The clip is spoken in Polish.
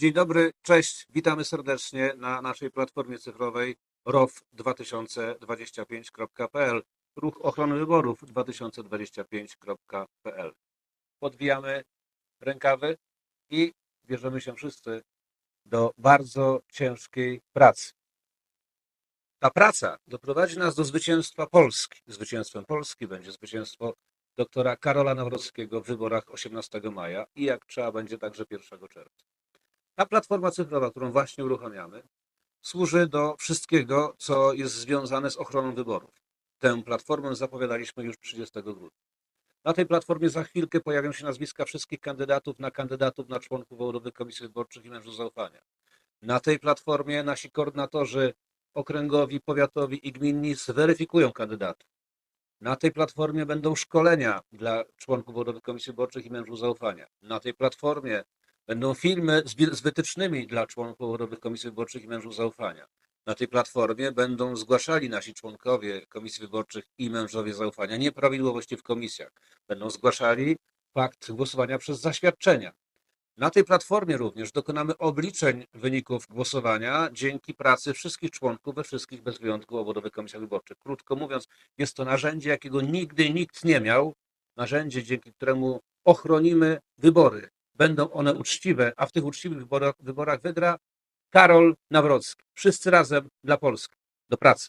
Dzień dobry, cześć, witamy serdecznie na naszej platformie cyfrowej row2025.pl Ruch Ochrony Wyborów 2025.pl Podwijamy rękawy i bierzemy się wszyscy do bardzo ciężkiej pracy. Ta praca doprowadzi nas do zwycięstwa Polski. Zwycięstwem Polski będzie zwycięstwo doktora Karola Nawrockiego w wyborach 18 maja i jak trzeba będzie także 1 czerwca. Ta platforma cyfrowa, którą właśnie uruchamiamy, służy do wszystkiego, co jest związane z ochroną wyborów. Tę platformę zapowiadaliśmy już 30 grudnia. Na tej platformie za chwilkę pojawią się nazwiska wszystkich kandydatów na kandydatów na członków Wołowych Komisji Wyborczych i Mężów Zaufania. Na tej platformie nasi koordynatorzy okręgowi, powiatowi i gminni zweryfikują kandydatów. Na tej platformie będą szkolenia dla członków Wołowych Komisji Wyborczych i Mężów Zaufania. Na tej platformie Będą filmy z, wytycznymi dla członków Rodowych Komisji Wyborczych i Mężów Zaufania. Na tej platformie będą zgłaszali nasi członkowie Komisji Wyborczych i Mężowie Zaufania nieprawidłowości w komisjach. Będą zgłaszali fakt głosowania przez zaświadczenia. Na tej platformie również dokonamy obliczeń wyników głosowania dzięki pracy wszystkich członków we wszystkich bez wyjątku obwodowych komisjach wyborczych. Krótko mówiąc, jest to narzędzie, jakiego nigdy nikt nie miał. Narzędzie, dzięki któremu ochronimy wybory będą one uczciwe, a w tych uczciwych wyborach, wyborach wygra Karol Nawrocki. Wszyscy razem dla Polski. Do pracy.